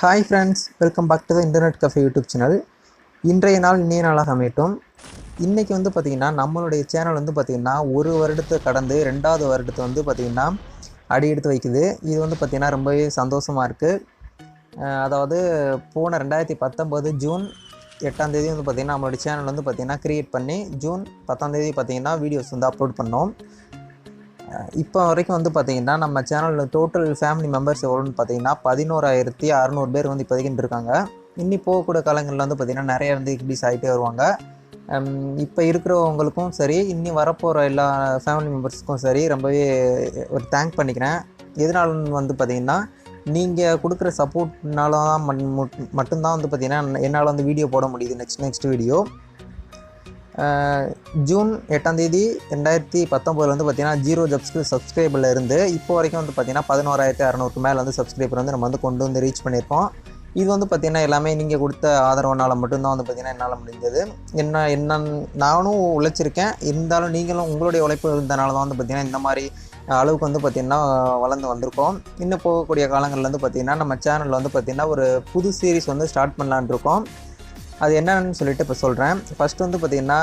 Hi friends welcome back to the internet cafe YouTube channel இன்றைய நாள் இனிய நாளாக அமையட்டும். இன்றைக்கி வந்து பார்த்திங்கன்னா நம்மளுடைய சேனல் வந்து பார்த்திங்கன்னா ஒரு வருடத்தை கடந்து ரெண்டாவது வருடத்தை வந்து பார்த்திங்கன்னா அடி எடுத்து வைக்குது. இது வந்து பார்த்திங்கன்னா ரொம்பவே சந்தோஷமாக இருக்குது அதாவது போன ரெண்டாயிரத்தி பத்தொம்போது ஜூன் எட்டாம் தேதி வந்து பார்த்திங்கன்னா நம்மளுடைய சேனல் வந்து பார்த்திங்கன்னா க்ரியேட் பண்ணி ஜூன் பத்தாம் தேதி பார்த்திங்கன்னா வீடியோஸ் வந்து அப்லோட் பண்ணோம். இப்போ வரைக்கும் வந்து பார்த்தீங்கன்னா நம்ம சேனலில் டோட்டல் ஃபேமிலி மெம்பர்ஸ் எவ்வளோன்னு பார்த்தீங்கன்னா பதினோராயிரத்தி அறநூறு பேர் வந்து இப்போதைக்கு இருக்காங்க இன்னி போகக்கூடிய காலங்களில் வந்து பார்த்திங்கன்னா நிறைய வந்து இன்க்ரீஸ் ஆகிட்டே வருவாங்க. இப்போ இருக்கிறவங்களுக்கும் சரி இன்னி வரப்போகிற எல்லா ஃபேமிலி மெம்பர்ஸுக்கும் சரி ரொம்பவே ஒரு தேங்க் பண்ணிக்கிறேன். எதனாலும் வந்து பார்த்திங்கன்னா நீங்கள் கொடுக்குற சப்போர்ட்னால தான் மட்டும்தான் வந்து பார்த்திங்கன்னா என்னால் வந்து வீடியோ போட முடியுது. நெக்ஸ்ட் நெக்ஸ்ட் வீடியோ ஜூன் எட்டாம் தேதி ரெண்டாயிரத்தி பத்தொம்போதில் வந்து பார்த்தீங்கன்னா ஜீரோ ஜப்ஸ்க்கு சப்ஸ்கிரைபில் இருந்து இப்போ வரைக்கும் வந்து பார்த்தீங்கன்னா பதினோராயிரத்தி அறநூறுக்கு மேலே வந்து சப்ஸ்கிரைபர் வந்து நம்ம வந்து கொண்டு வந்து ரீச் பண்ணியிருக்கோம். இது வந்து பார்த்திங்கன்னா எல்லாமே நீங்கள் கொடுத்த ஆதரவுனால் மட்டும்தான் வந்து பார்த்திங்கன்னா என்னால் முடிஞ்சது. என்ன என்ன நானும் உழைச்சிருக்கேன். இருந்தாலும் நீங்களும் உங்களுடைய உழைப்பு இருந்தனால தான் வந்து பார்த்திங்கன்னா இந்த மாதிரி அளவுக்கு வந்து பார்த்திங்கன்னா வளர்ந்து வந்திருக்கோம். இன்னும் போகக்கூடிய காலங்களில் வந்து பார்த்திங்கன்னா நம்ம சேனலில் வந்து பார்த்திங்கன்னா ஒரு புது சீரிஸ் வந்து ஸ்டார்ட் பண்ணலான் இருக்கோம். அது என்னன்னு சொல்லிட்டு இப்போ சொல்கிறேன் ஃபஸ்ட்டு வந்து பார்த்திங்கன்னா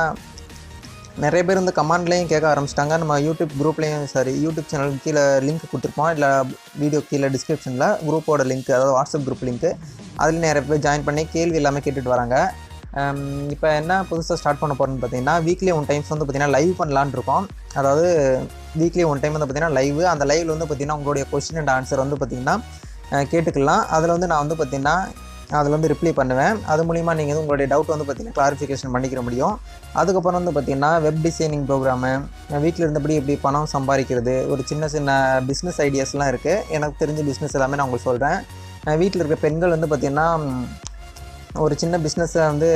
நிறைய பேர் வந்து கமாண்ட்லேயும் கேட்க ஆரம்பிச்சிட்டாங்க. நம்ம யூடியூப் குரூப்லேயும் சரி யூடியூப் சேனல் கீழே லிங்க் கொடுத்துருப்போம். இல்லை வீடியோ கீழே டிஸ்கிரிப்ஷனில் குரூப்போட லிங்க் அதாவது வாட்ஸ்அப் குரூப் லிங்க்கு அதில் நிறைய பேர் ஜாயின் பண்ணி கேள்வி எல்லாமே கேட்டுட்டு வராங்க. இப்போ என்ன புதுசாக ஸ்டார்ட் பண்ண போகிறோன்னு பார்த்தீங்கன்னா வீக்லி ஒன் டைம்ஸ் வந்து பார்த்தீங்கன்னா லைவ் பண்ணலான் இருக்கோம். அதாவது வீக்லி ஒன் டைம் வந்து பார்த்தீங்கன்னா லைவ் அந்த லைவில் வந்து பார்த்திங்கன்னா உங்களுடைய கொஸ்டின் அண்ட் ஆன்சர் வந்து பார்த்திங்கன்னா கேட்டுக்கலாம். அதில் வந்து நான் வந்து பார்த்தீங்கன்னா அதில் வந்து ரிப்ளை பண்ணுவேன். அது மூலிமா நீங்கள் வந்து உங்களுடைய டவுட் வந்து பார்த்திங்கன்னா கிளாரிஃபிகேஷன் பண்ணிக்கிற முடியும். அதுக்கப்புறம் வந்து பார்த்தீங்கன்னா வெப் டிசைனிங் ப்ரோக்ராமு வீட்டில் இருந்தபடி எப்படி பணம் சம்பாதிக்கிறது ஒரு சின்ன சின்ன பிஸ்னஸ் ஐடியாஸ்லாம் இருக்குது எனக்கு தெரிஞ்ச பிஸ்னஸ் எல்லாமே நான் உங்களுக்கு சொல்கிறேன் வீட்டில் இருக்க பெண்கள் வந்து பார்த்திங்கன்னா ஒரு சின்ன பிஸ்னஸை வந்து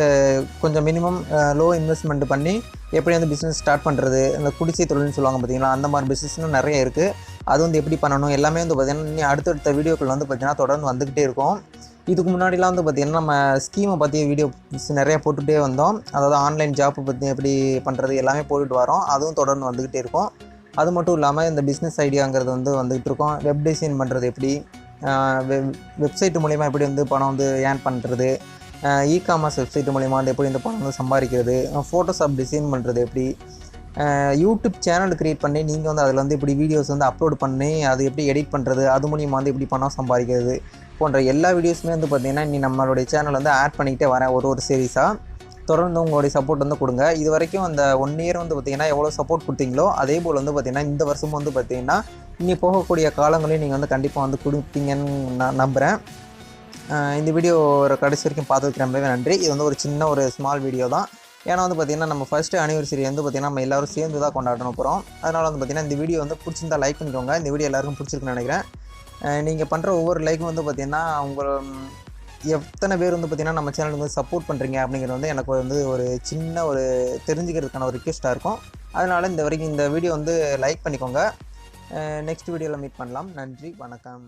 கொஞ்சம் மினிமம் லோ இன்வெஸ்ட்மெண்ட் பண்ணி எப்படி வந்து பிஸ்னஸ் ஸ்டார்ட் பண்ணுறது இந்த குடிசை தொழில்னு சொல்லுவாங்க பார்த்தீங்களா அந்த மாதிரி பிஸ்னஸ்னு நிறைய இருக்குது அது வந்து எப்படி பண்ணணும் எல்லாமே வந்து பார்த்திங்கன்னா இனி அடுத்தடுத்த வீடியோக்கள் வந்து பார்த்திங்கன்னா தொடர்ந்து வந்துக்கிட்டே இருக்கும். இதுக்கு முன்னாடிலாம் வந்து பார்த்திங்கன்னா நம்ம ஸ்கீமை பற்றி வீடியோ நிறைய போட்டுகிட்டே வந்தோம். அதாவது ஆன்லைன் ஜாப்பை பற்றி எப்படி பண்ணுறது எல்லாமே போட்டுட்டு வரோம். அதுவும் தொடர்ந்து வந்துக்கிட்டே இருக்கும். அது மட்டும் இல்லாமல் இந்த பிஸ்னஸ் ஐடியாங்கிறது வந்து வந்துக்கிட்டு இருக்கோம். வெப் டிசைன் பண்ணுறது எப்படி? வெப்சைட் மூலிமா எப்படி வந்து பணம் வந்து ஏர்ன் பண்ணுறது இ காமர்ஸ் வெப்சைட் மூலிமா வந்து எப்படி இந்த பணம் வந்து சம்பாதிக்கிறது? ஃபோட்டோஷாப் டிசைன் பண்ணுறது எப்படி? யூடியூப் சேனல் க்ரியேட் பண்ணி நீங்கள் வந்து அதில் வந்து இப்படி வீடியோஸ் வந்து அப்லோட் பண்ணி அது எப்படி எடிட் பண்ணுறது அது மூலியமாக வந்து எப்படி பணம் சம்பாதிக்கிறது போன்ற எல்லா வீடியோஸுமே வந்து பார்த்திங்கன்னா நீ நம்மளுடைய சேனல் வந்து ஆட் பண்ணிக்கிட்டே வரேன் ஒரு ஒரு சீரீஸாக தொடர்ந்து உங்களுடைய சப்போர்ட் வந்து கொடுங்க. இது வரைக்கும் அந்த ஒன் இயர் வந்து பார்த்திங்கன்னா எவ்வளோ சப்போர்ட் கொடுத்தீங்களோ அதே போல் வந்து பார்த்திங்கன்னா இந்த வருஷமும் வந்து பார்த்திங்கன்னா இனி போகக்கூடிய காலங்களையும் நீங்கள் வந்து கண்டிப்பாக வந்து கொடுப்பீங்கன்னு நான் நம்புகிறேன் இந்த வீடியோ கடைசி வரைக்கும் பார்த்ததுக்கு ரொம்பவே நன்றி. இது வந்து ஒரு சின்ன ஒரு ஸ்மால் வீடியோ தான். ஏன்னா வந்து பார்த்திங்கன்னா நம்ம ஃபஸ்ட்டு அனிவர்சரி வந்து பார்த்திங்கன்னா நம்ம எல்லோரும் சேர்ந்து தான் கொண்டாடணும் போகிறோம் அதனால் வந்து பார்த்திங்கன்னா இந்த வீடியோ வந்து பிடிச்சிருந்தா லைக் பண்ணிக்கோங்க. இந்த வீடியோ எல்லாருக்கும் பிடிச்சிருக்குன்னு நினைக்கிறேன். நீங்கள் பண்ணுற ஒவ்வொரு லைக்கும் வந்து பார்த்திங்கன்னா உங்கள் எத்தனை பேர் வந்து பார்த்திங்கன்னா நம்ம சேனலுக்கு வந்து சப்போர்ட் பண்ணுறீங்க அப்படிங்கிறது வந்து எனக்கு வந்து ஒரு சின்ன ஒரு தெரிஞ்சுக்கிறதுக்கான ஒரு ரிக்வெஸ்ட்டாக இருக்கும். அதனால் இந்த வரைக்கும் இந்த வீடியோ வந்து லைக் பண்ணிக்கோங்க. நெக்ஸ்ட் வீடியோவில் மீட் பண்ணலாம். நன்றி வணக்கம்.